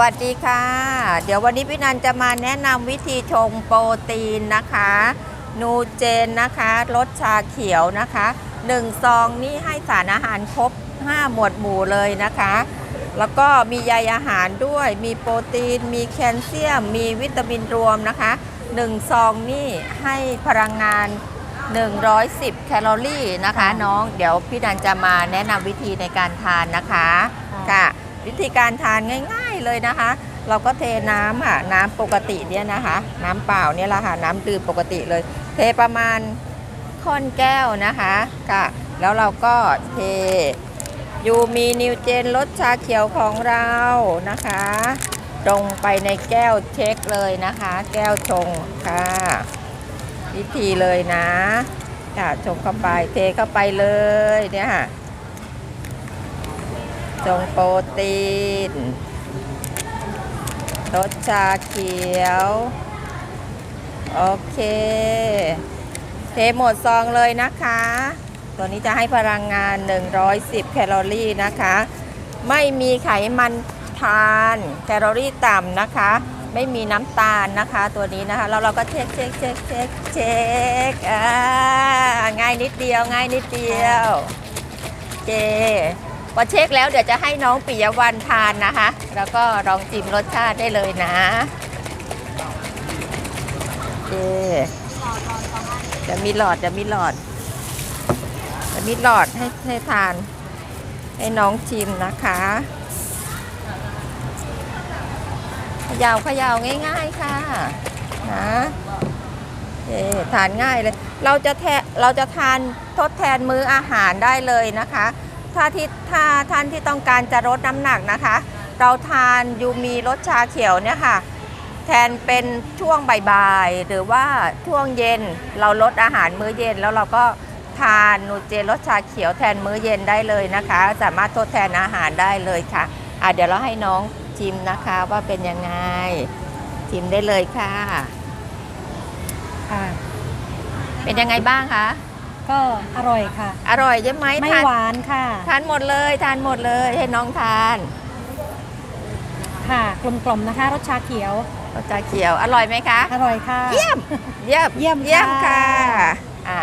วัสดีค่ะ เดี๋ยววันนี้พี่นันจะมาแนะนำวิธีชงโปรตีนนะคะ นูเจนนะคะรสชาเขียวนะคะ1ซองนี่ให้สารอาหารครบ 5 หมวดหมู่เลยนะคะ แล้วก็มีใยอาหารด้วย มีโปรตีน มีแคลเซียม มีวิตามินรวมนะคะ1ซองนี่ให้พลังงาน 110 แคลอรี่นะคะ น้อง เดี๋ยวพี่นันจะมาแนะนำวิธีในการทานนะคะ ค่ะ วิธีการทานง่ายๆ เลยนะคะ เราก็เทน้ำค่ะน้ำปกติเนี่ยนะคะ น้ำเปล่าเนี่ยแหละค่ะน้ำดื่มปกติเลย เทประมาณค่อนแก้วนะคะค่ะแล้วเราก็เทยูมีนิวเจนรสชาเขียวของเรานะคะลงไปในแก้วเช็คเลยนะคะ แก้วชงค่ะวิธีเลยนะค่ะชงเข้าไปเทเข้าไปเลยเนี่ยค่ะจงโปรตีน รสชาเขียว โอเค เทหมดซองเลยนะคะ ตัวนี้จะให้พลังงาน 110 แคลอรี่นะคะ ไม่มีไขมันทาน แคลอรี่ต่ำนะคะ ไม่มีน้ำตาลนะคะ ตัวนี้นะคะแล้วเราก็เช็คเช็คเช็คเช็คเช็คอ่าง่ายนิดเดียวง่ายนิดเดียวโอเค พอเช็คแล้วเดี๋ยวจะให้น้องปิยวันทานนะคะ แล้วก็ลองชิมรสชาติได้เลยนะโอเคจะมีหลอดจะมีหลอดจะมีหลอดให้ให้ทาน ให้น้องชิมนะคะขยาวขยาวง่ายๆค่ะนะโอเคทานง่ายเลย เราจะแทเราจะทานทดแทนมื้ออาหารได้เลยนะคะ ถ้าที่ถ้าท่านที่ต้องการจะลดน้ำหนักนะคะ เราทานยูมีรสชาเขียวเนี่ยค่ะ แทนเป็นช่วงบ่ายๆหรือว่าช่วงเย็นเราลดอาหารมื้อเย็นแล้วเราก็ทานนูเจนรสชาเขียวแทนมื้อเย็นได้เลยนะคะ สามารถทดแทนอาหารได้เลยค่ะอะเดี๋ยวเราให้น้องชิมนะคะว่าเป็นยังไงชิมได้เลยค่ะค่ะเป็นยังไงบ้างคะ ก็อร่อยค่ะ อร่อยใช่ไหมไม่ทานหวานค่ะ ทานหมดเลย ทานหมดเลยให้น้องทานค่ะกลมๆนะคะ รสชาเขียว รสชาเขียวอร่อยไหมคะ อร่อยค่ะ เยี่ยม เยี่ยม เยี่ยมเยี่ยมค่ะค่ะ